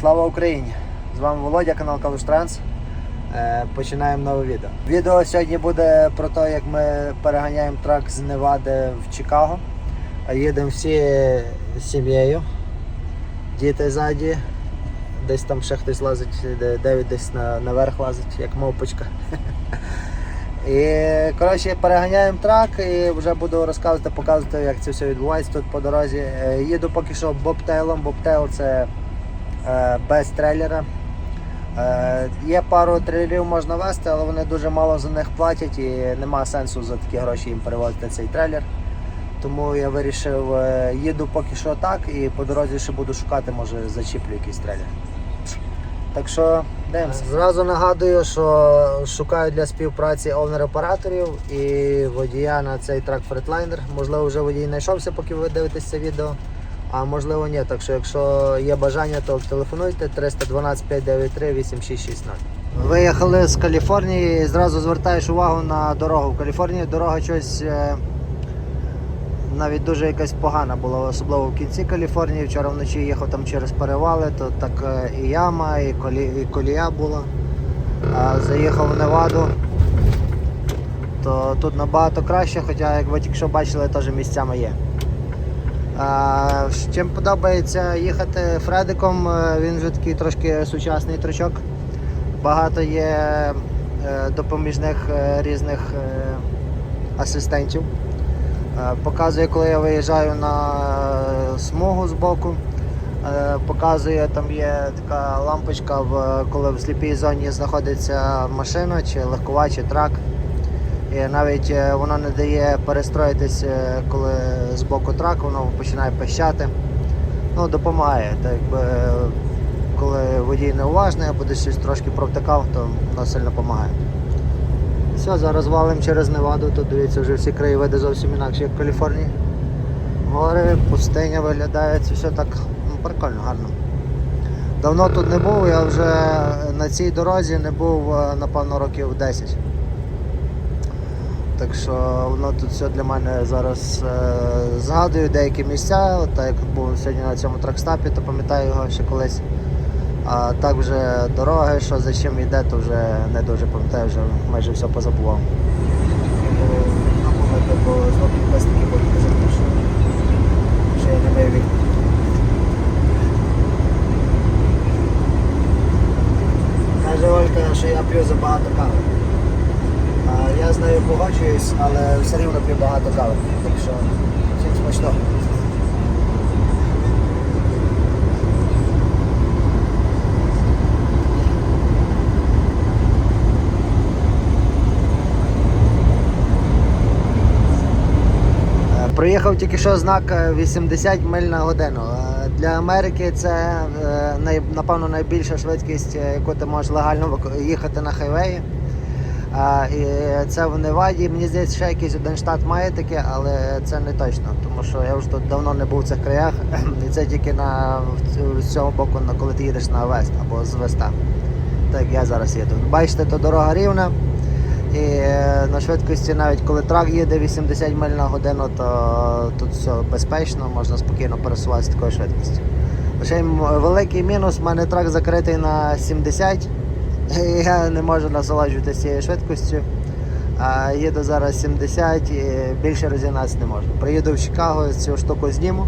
Слава Україні! З вами Володя, канал Калуш Транс. Е, Починаємо нове відео. Відео сьогодні буде про те, як ми переганяємо трак з Невади в Чикаго. Їдемо всі з сім'єю. Діти ззаді. Десь там ще хтось лазить, де Девід десь на, наверх лазить, як мовпочка. І коротше переганяємо трак і вже буду розказувати, показувати, як це все відбувається тут по дорозі. Е, Їду поки що бобтейлом. Бобтейл це без трейлера. Е, Є пару трейлерів можна вести, але вони дуже мало за них платять і нема сенсу за такі гроші їм перевозити цей трейлер. Тому я вирішив, е, їду поки що так і по дорозі ще буду шукати, може зачіплю якийсь трейлер. Так що дивимося. Зразу нагадую, що шукаю для співпраці овнер-операторів і водія на цей трак Freightliner. Можливо, вже водій знайшовся, поки ви дивитесь це відео. А можливо ні. Так що, якщо є бажання, то телефонуйте 312 593 8660. Виїхали з Каліфорнії і зразу звертаєш увагу на дорогу. В Каліфорнії дорога щось е, навіть дуже якась погана була, особливо в кінці Каліфорнії. Вчора вночі їхав там через перевали, то так е, і яма, і, колі, і колія була. А заїхав в Неваду, то тут набагато краще, хоча, як ви тільки що бачили, теж місцями є. Чим подобається їхати Фредиком, е, він вже такий трошки сучасний трючок. Багато є е, допоміжних е, різних асистентів. Показує, коли я виїжджаю на смугу з боку. Показує, там є така лампочка, коли в сліпій зоні знаходиться машина, чи легкова, чи трак. І навіть е, воно не дає перестроїтись, е, коли з боку трак, воно починає пищати. Ну, допомагає. Так, якби, е, коли водій неуважний або десь щось трошки провтикав, то воно сильно допомагає. Все, зараз валимо через Неваду, тут дивіться, вже всі краєвиди зовсім інакші, як в Каліфорнії. Гори, пустиня виглядає, це все так ну, прикольно, гарно. Давно тут не був, я вже на цій дорозі не був, е, напевно, років 10. Так що воно тут все для мене зараз е, згадую деякі місця, так як був сьогодні на цьому тракстапі, то пам'ятаю його ще колись. А так вже дороги, що за чим йде, то вже не дуже пам'ятаю, вже майже все позабував. Що я не маю. Каже Олька, що я п'ю забагато кави. Я з нею погоджуюсь, але все рівно п'ю багато кави. Так що. Е, тільки що знак е, 80 миль на годину. Е, Для Америки це е, напевно найбільша швидкість, е, яку ти можеш легально їхати на хайвеї. А, і це в Неваді. Мені здається, ще якийсь один штат має таке, але це не точно, тому що я вже тут давно не був в цих краях, і це тільки на з цього боку, коли ти їдеш на Вест або з Веста. Так я зараз їду. Бачите, то дорога рівна. І е, на швидкості, навіть коли трак їде 80 миль на годину, то тут все безпечно, можна спокійно пересуватися такою швидкістю. Лише великий мінус, в мене трак закритий на 70, і я не можу насолоджуватися цією швидкістю. А їду зараз 70 і більше розігнатися не можу. Приїду в Чикаго, цю штуку зніму,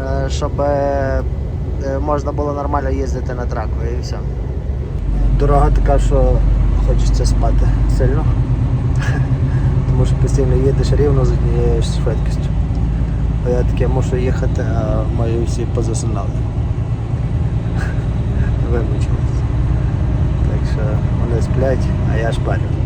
е, щоб е, можна було нормально їздити на траку і все. Дорога така, що хочеться спати сильно. Тому що постійно їдеш рівно з однією швидкістю. Бо я таке мушу їхати, а мої всі позасинали. Вимучились. Вони сплять, а я шпарю.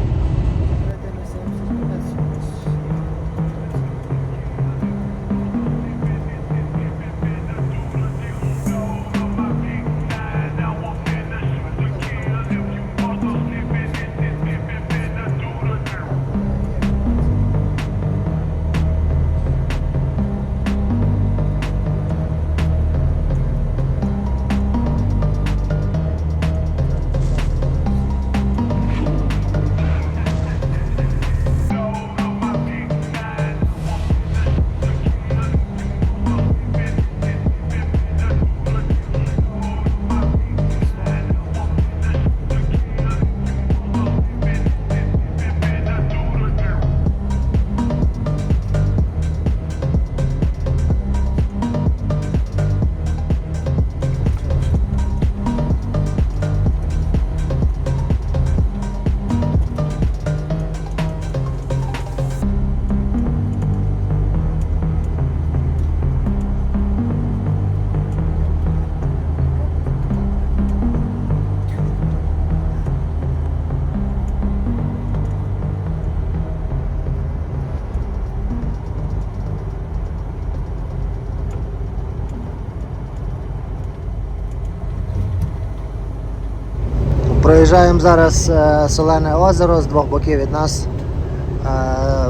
Проїжджаємо зараз е, солене озеро з двох боків від нас. Е,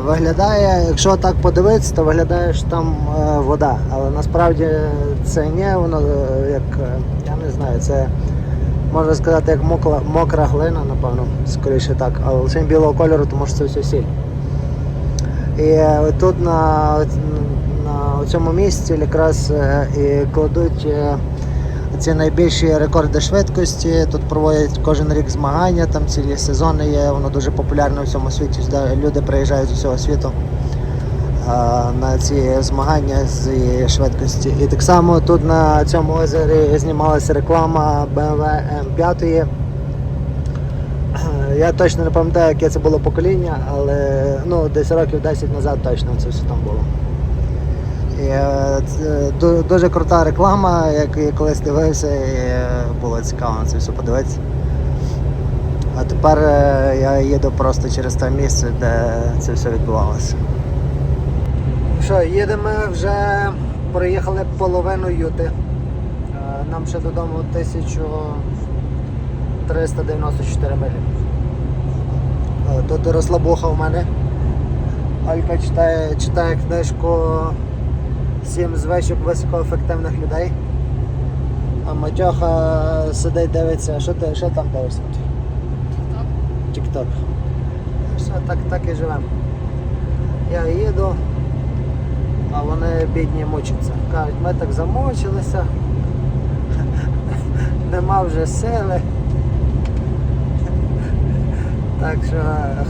Виглядає, якщо так подивитися, то виглядає, що там е, вода. Але насправді це не воно як, я не знаю, це можна сказати як мокла, мокра глина, напевно, скоріше так, але лише білого кольору, тому що це все сіль. І тут на, на цьому місці якраз і кладуть ці найбільші рекорди швидкості. Тут проводять кожен рік змагання, там цілі сезони є, воно дуже популярне у всьому світі. Люди приїжджають з усього світу на ці змагання з швидкості. І так само тут на цьому озері знімалася реклама BMW M5. Я точно не пам'ятаю, яке це було покоління, але ну, десь років 10 назад точно це все там було. І, е, це дуже крута реклама, як я колись дивився, і е, було цікаво на це все подивитися. А тепер е, я їду просто через те місце, де це все відбувалося. Що, їдемо вже проїхали половину юти. Нам ще додому 1394 милі. Тут розслабуха у мене. Алька читає, читає книжку Сім звичок високоефективних людей. А Матьоха сидить, дивиться, що ти що там дивишся? Тік-ток. Все, так, так і живемо. Я їду, а вони бідні мучаться. Кажуть, ми так замучилися, нема вже сили. Так що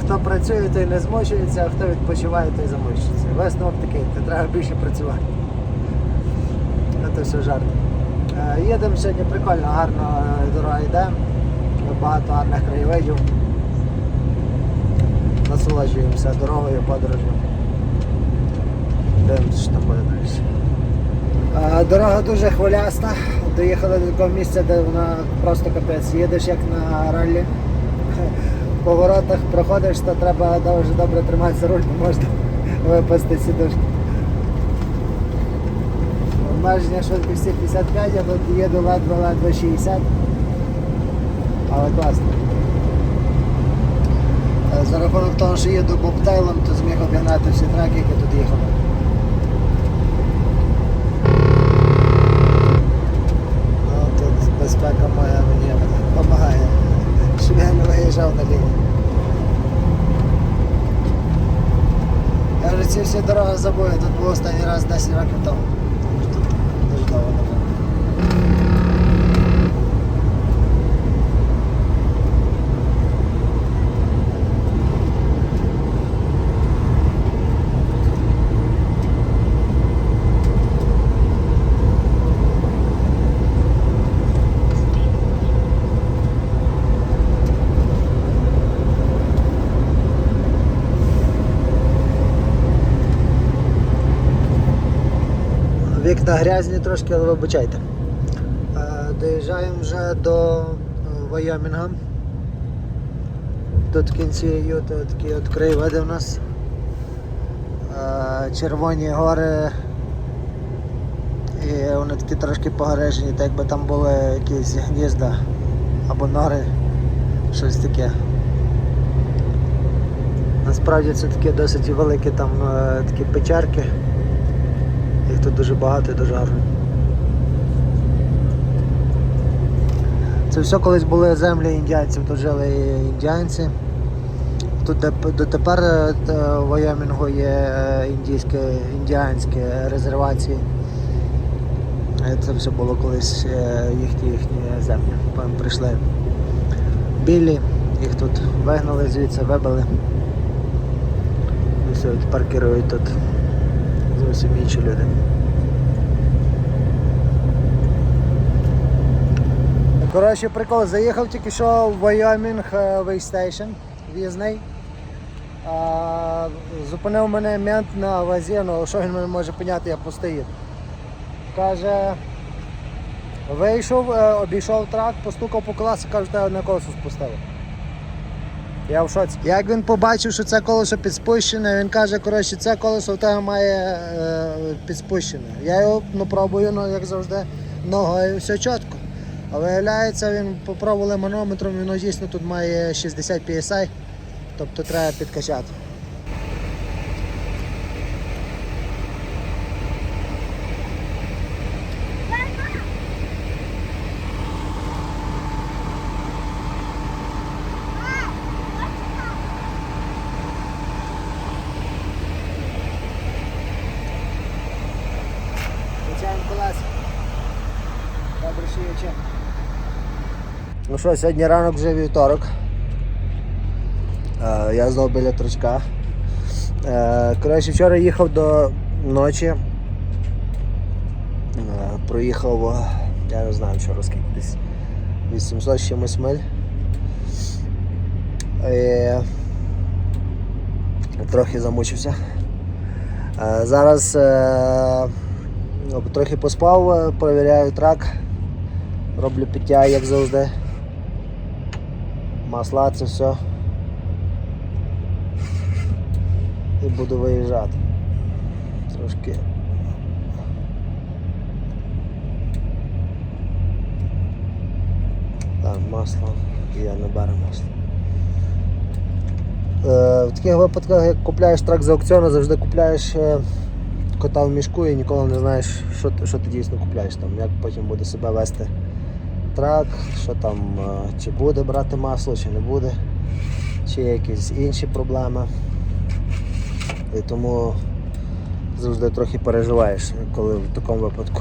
хто працює, той не змучується, а хто відпочиває, той замучиться. Висновок такий, то треба більше працювати. Це все жарт. Е, Їдемо сьогодні прикольно, гарно е, дорога йде, багато гарних краєвидів. Насолоджуємося дорогою, подорожю. Дивимося, що там буде далі. Е, Дорога дуже хвиляста. Доїхали до такого місця, де вона просто капець. Їдеш як на раллі. В поворотах проходиш, то треба дуже добре триматися руль, бо можна випасти сідушки. Обмеження швидкості 55, я тут їду ледве-ледве 60. Але класно. Е, За рахунок того, що їду бобтейлом, то зміг обігнати всі траки, які тут їхали. Ну, тут безпека моя мені допомагає, щоб я не виїжджав на лінію. Я вже ці всі дороги забув, я тут був останній раз 10 років тому. Тут Дуже довго не було. Вікна грязні трошки, але вибачайте. Е, Доїжджаємо вже до е, Вайомінга. Тут в кінці юти такі от краєвиди в нас. Е, Червоні гори. І вони такі трошки погорежені, так якби там були якісь гнізда або нори, щось таке. Насправді це такі досить великі там такі печерки. Тут дуже багато і дуже гарно. Це все колись були землі індіанців, тут жили індіанці. Тут дотепер е, т- в Вайомінгу є е, індійські, індіанські резервації. Е, Це все було колись е, їхні, їхні землі. Прийшли білі, їх тут вигнали звідси, вибили. І все, тепер керують тут зовсім інші люди. Коротше, прикол, заїхав тільки що в Wyoming е, Waystейшн, в'їзний. Зупинив мене мент на вазі, ну що він мене може поняти, я постоїв. Каже, вийшов, е, обійшов трак, постукав по колесу, каже, тебе одне колесо спустило. Я в шоці. Як він побачив, що це колесо підспущене, він каже, коротше, це колесо в тебе має е, підспущене. Я його ну, пробую, ну, як завжди, ногою все чітко. А виявляється, він попробували манометром, він дійсно тут має 60 PSI, тобто треба підкачати. Качаємо колеса. Добре, що є. Ну що, сьогодні ранок вже вівторок. Е, я знову біля тручка. Е, коротше, вчора їхав до ночі. Е, проїхав, я не знаю вчора скільки десь 800 з чимось миль. Е, трохи замучився. Е, зараз е, ну, трохи поспав, е, перевіряю трак. Роблю підтяг, як завжди. Масла, це все. І буду виїжджати. Трошки. Так, масло. Я не беру масло. Е, в таких випадках, як купляєш трак з аукціону, завжди купляєш е, кота в мішку і ніколи не знаєш, що, що ти дійсно купляєш, там, як потім буде себе вести трак, що там, е, чи буде брати масло, чи не буде, чи якісь інші проблеми. І тому завжди трохи переживаєш, коли в такому випадку.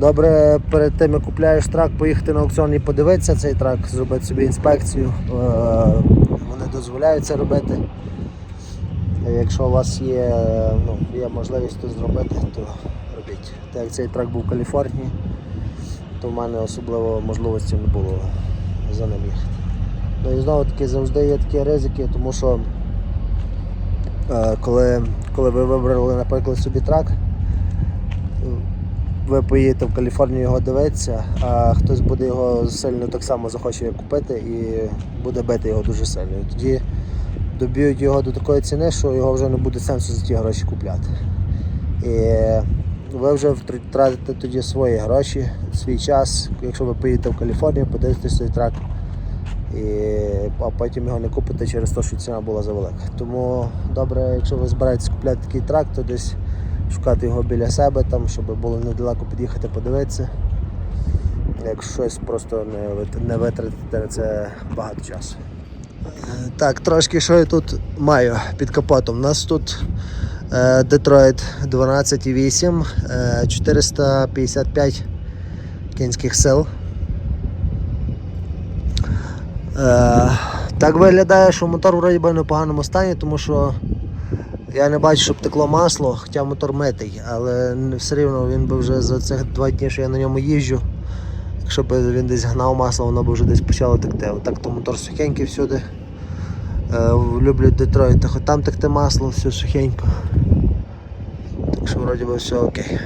Добре, перед тим як купляєш трак, поїхати на аукціон і подивитися цей трак, зробити собі інспекцію. Е, Вони дозволяють це робити. Якщо у вас є, ну, є можливість це зробити, то робіть. Так як цей трак був в Каліфорнії, то в мене особливо можливості не було за ним їхати. Ну і знову таки завжди є такі ризики, тому що е, коли, коли ви вибрали, наприклад, собі трак, ви поїдете в Каліфорнію його дивитися, а хтось буде його сильно так само захоче купити і буде бити його дуже сильно. І тоді доб'ють його до такої ціни, що його вже не буде сенсу за ті гроші купляти. І ви вже втр- тратите тоді свої гроші, свій час, якщо ви поїдете в Каліфорнію, подивитесь цей трак, і, а потім його не купите через те, що ціна була завелика. Тому добре, якщо ви збираєтесь купляти такий трак, то десь шукати його біля себе, там, щоб було недалеко під'їхати подивитися. Якщо щось просто не, вит- не витратити на це багато часу. Так, трошки що я тут маю під капотом. У нас тут е, Detroit 12,8, е, 455 кінських сил. Е, так виглядає, що мотор вроді би в непоганому стані, тому що я не бачу, щоб текло масло, хоча мотор митий, але все рівно він би вже за цих два дні, що я на ньому їжджу. Якщо б він десь гнав масло, воно б вже десь почало текти. Отак то мотор сухенький всюди. Е, люблю Детройт, хоч там текте масло, все сухенько. Так що вроді би все окей.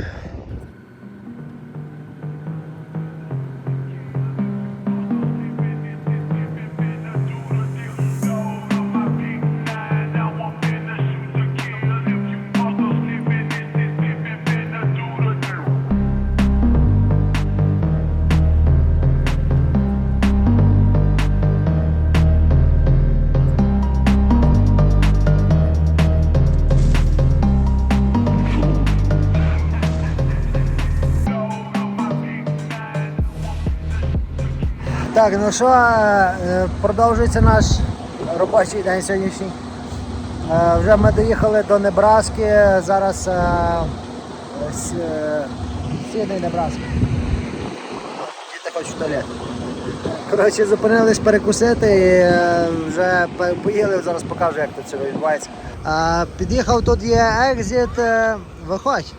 Так, ну що, е, продовжується наш робочий день сьогоднішній. Е, Вже ми доїхали до Небраски, зараз е, е, східний Небраски. Діти. Коротше, зупинились перекусити і е, вже по- поїли, зараз покажу, як тут це відбувається. Е, Під'їхав, тут є екзит, е, виходь.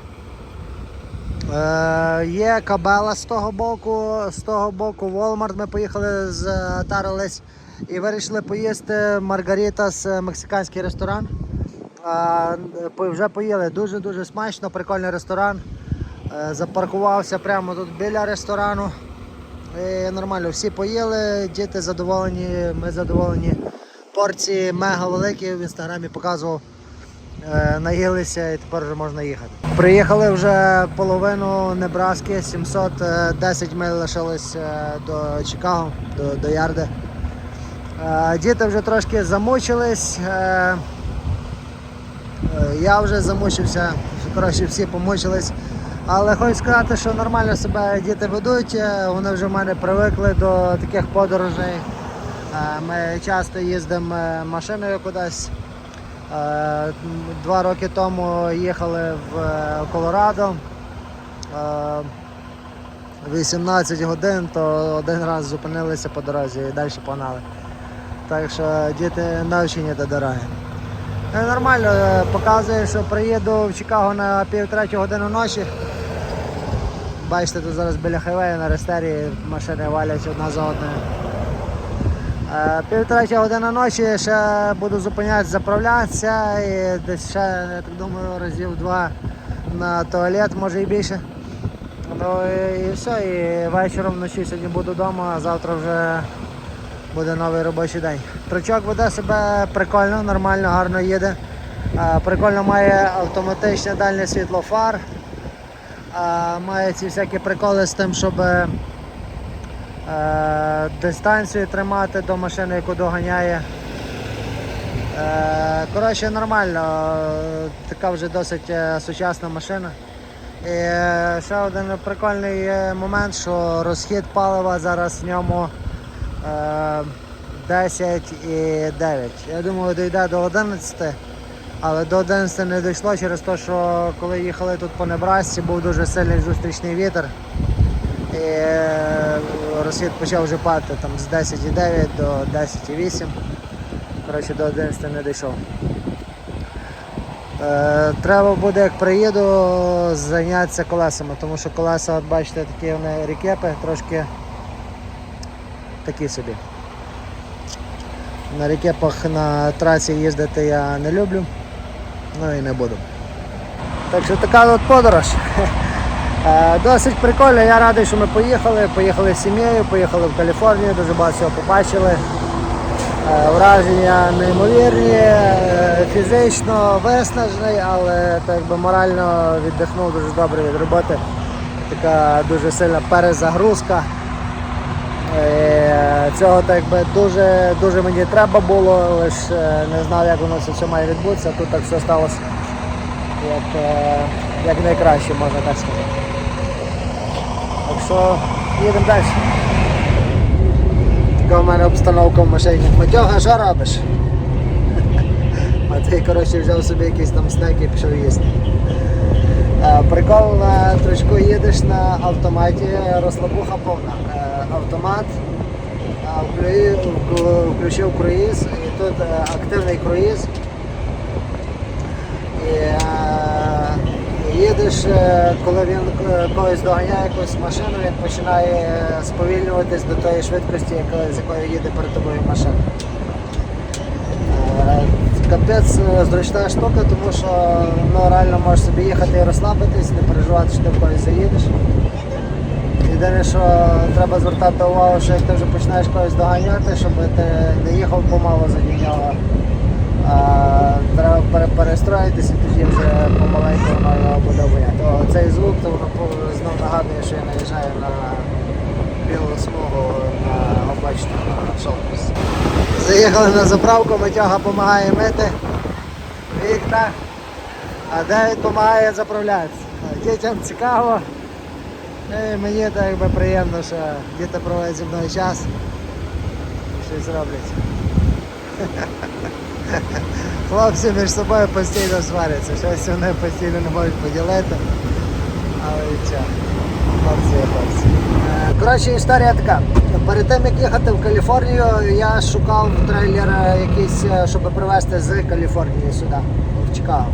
Е, є кабела з того боку, з того боку Walmart. Ми поїхали затарились і вирішили поїсти Маргаритас е, мексиканський ресторан. Е, вже поїли дуже-дуже смачно, прикольний ресторан. Е, запаркувався прямо тут біля ресторану. І нормально, всі поїли, діти задоволені, ми задоволені. Порції мега великі, в інстаграмі показував. Е, наїлися і тепер вже можна їхати. Приїхали вже половину Небраски, 710 миль лишилось е, до Чикаго, до, до Ярди. Е, Діти вже трошки замучились. е, е, Я вже замучився, коротше, всі помучились. Але хочу сказати, що нормально себе діти ведуть, е, вони вже в мене привикли до таких подорожей. Е, Ми часто їздимо е, машиною кудись. Е, Два роки тому їхали в е, Колорадо. Е, 18 годин, то один раз зупинилися по дорозі і далі погнали. Так що діти навчені до дороги. Нормально, е, показує, що приїду в Чикаго на пів третю годину ночі. Бачите, тут зараз біля хайвею на рестері машини валять одна за одною. Е, Півтретя година ночі ще буду зупинятися, заправлятися і десь ще, я так думаю, разів два на туалет, може і більше. Ну і, все, і вечором вночі сьогодні буду вдома, а завтра вже буде новий робочий день. Тручок веде себе прикольно, нормально, гарно їде. Е, Прикольно має автоматичне дальнє світло фар. Е, Має ці всякі приколи з тим, щоб е, дистанцію тримати до машини, яку доганяє. Е, Коротше, нормально, така вже досить е, сучасна машина. І ще один прикольний момент, що розхід палива зараз в ньому е, 10 і 9. Я думаю, дійде до 11, але до 11 не дійшло через те, що коли їхали тут по Небрасці, був дуже сильний зустрічний вітер. І е, розхід почав вже падати там, з 10,9 до 10,8. Коротше, до 11 не дійшов. Е, треба буде, як приїду, зайнятися колесами, тому що колеса, от бачите, такі вони рікепи, трошки такі собі. На рікепах на трасі їздити я не люблю, ну і не буду. Так що така от подорож. Е, Досить прикольно, я радий, що ми поїхали. Поїхали з сім'єю, поїхали в Каліфорнію, дуже багато всього побачили. Е, Враження неймовірні, е, фізично виснажений, але так якби морально віддихнув дуже добре від роботи. Така дуже сильна перезагрузка. Е, Цього так якби дуже, дуже мені треба було, лише не знав, як воно все має відбутися. Тут так все сталося як, як найкраще, можна так сказати. Що їдемо далі. Така в мене обстановка в машині. Матьога, що робиш? А ти, коротше, взяв собі якийсь там снек і пішов їсти. Е, Прикол на трочку їдеш на автоматі, розслабуха повна. Е, Автомат, включив круїз, і тут е, активний круїз. Е, і їдеш, е, коли він е, когось доганяє якусь машину, він починає е, сповільнюватись до тої швидкості, з якою їде перед тобою машина. Капець зручна штука, тому що ну, реально можеш собі їхати і розслабитись, не переживати, що ти в когось заїдеш. Єдине, що треба звертати увагу, що як ти вже починаєш когось доганяти, щоб ти не їхав помало за нього. Треба перестроїтися, тоді вже помаленьку воно його буде. Цей звук то воно знов нагадує, що я наїжджаю на білу смугу на обачну на. Заїхали на заправку, Матяга допомагає мити вікна, а Девід допомагає заправлятися. Дітям цікаво. І мені так якби приємно, що діти проводять зі мною час. Щось роблять. Хлопці між собою постійно сваряться, щось вони постійно не можуть поділити. Але нічого. Хлопці хлопці. Е, Коротше, історія така. Перед тим як їхати в Каліфорнію, я шукав трейлер якийсь, е, щоб привезти з Каліфорнії сюди, в Чикаго.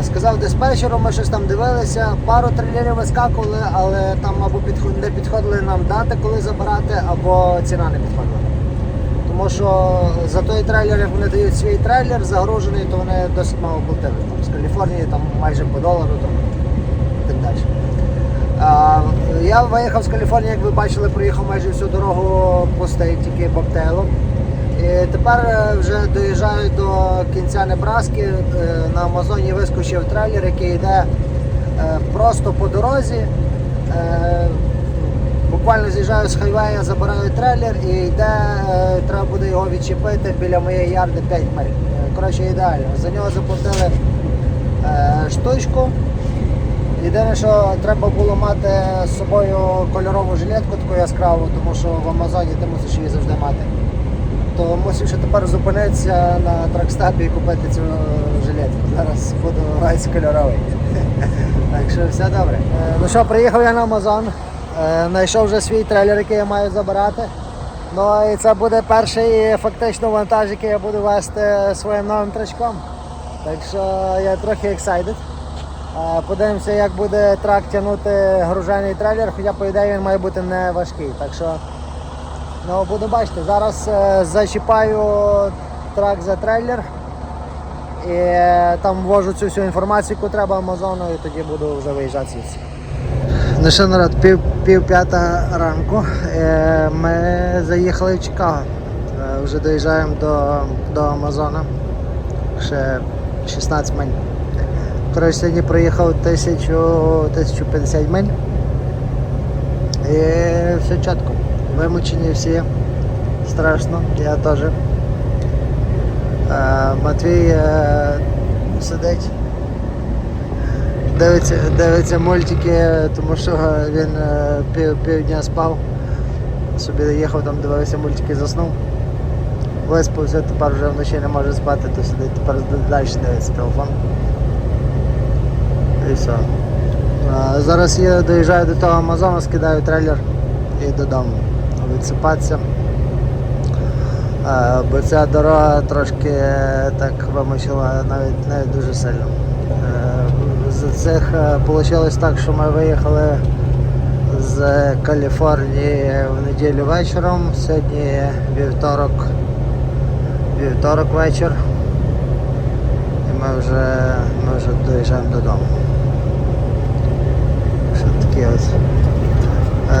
Е, Сказав диспетчеру, ми щось там дивилися, пару трейлерів вискакували, але там або не підходили нам дати, коли забирати, або ціна не підходила. Тому що за той трейлер, як вони дають свій трейлер загружений, то вони досить мало платили. Там, з Каліфорнії там майже по долару там, і так далі. А, я виїхав з Каліфорнії, як ви бачили, проїхав майже всю дорогу пустий, тільки бобтейлом. І тепер е, вже доїжджаю до кінця Небраски. Е, На Амазоні вискочив трейлер, який йде е, просто по дорозі. Буквально з'їжджаю з хайвея, забираю трейлер і йде, е, треба буде його відчепити біля моєї ярди 5 миль. Е, Коротше, ідеально. За нього заплатили е, штучку. Єдине, що треба було мати з собою кольорову жилетку, таку яскраву, тому що в Амазоні ти мусиш її завжди мати. То мусив ще тепер зупинитися на тракстапі і купити цю жилетку. Зараз буду весь кольоровий. Так що все добре. Ну що, приїхав я на Амазон. Е, Знайшов вже свій трейлер, який я маю забирати. Ну і це буде перший фактично вантаж, який я буду вести своїм новим трачком. Так що я трохи excited. Е, Подивимося, як буде трак тягнути гружений трейлер, хоча по ідеї він має бути не важкий. Так що ну, буду бачити. Зараз е, зачіпаю трак за трейлер і там ввожу цю всю інформацію, яку треба Амазону, і тоді буду вже виїжджати звідси. Ну що, народ, пів, пів п'ята ранку. Е, Ми заїхали в Чикаго. Е, Вже доїжджаємо до, до Амазона. Ще 16 миль. Коротше, сьогодні проїхав 1000, 1050 миль. І все чітко. Вимучені всі. Страшно, я теж. Е, Матвій сидить. Дивиться, дивиться мультики, тому що він е, пів, півдня спав. Собі їхав там, дивився мультики, заснув. Виспався, тепер вже вночі не може спати, то сидить, тепер далі дивиться телефон. І все. А, зараз я доїжджаю до того Амазону, скидаю трейлер і додому. Відсипатися. А, бо ця дорога трошки е, так вимучила навіть, навіть дуже сильно. Е, З цих вийшло так, що ми виїхали з Каліфорнії в неділю вечором. Сьогодні вівторок, вівторок вечір. І ми вже, ми вже доїжджаємо додому. Що таке ось.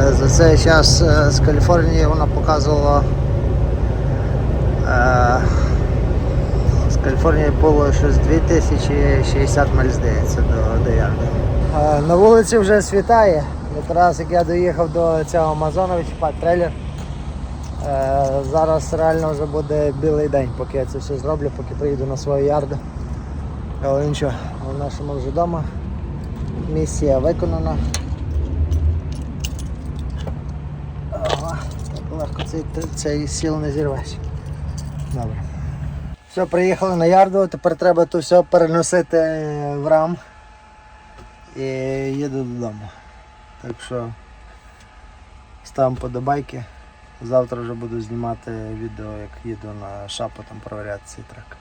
Е, За цей час е, з Каліфорнії вона показувала. Каліфорнії було щось 2060 миль, здається, до, до ярди. На вулиці вже світає. Якраз як я доїхав до цього Амазона відчіпати трейлер. Е, Зараз реально вже буде білий день, поки я це все зроблю, поки приїду на свою ярду. Але нічого, в нашому вже вдома. Місія виконана. Ага, так легко цей, цей сіл не зірвеш. Добре. Все, приїхали на ярду, тепер треба то все переносити в рам і їду додому. Так що ставимо подобайки. Завтра вже буду знімати відео, як їду на шапу там провіряти цей трек.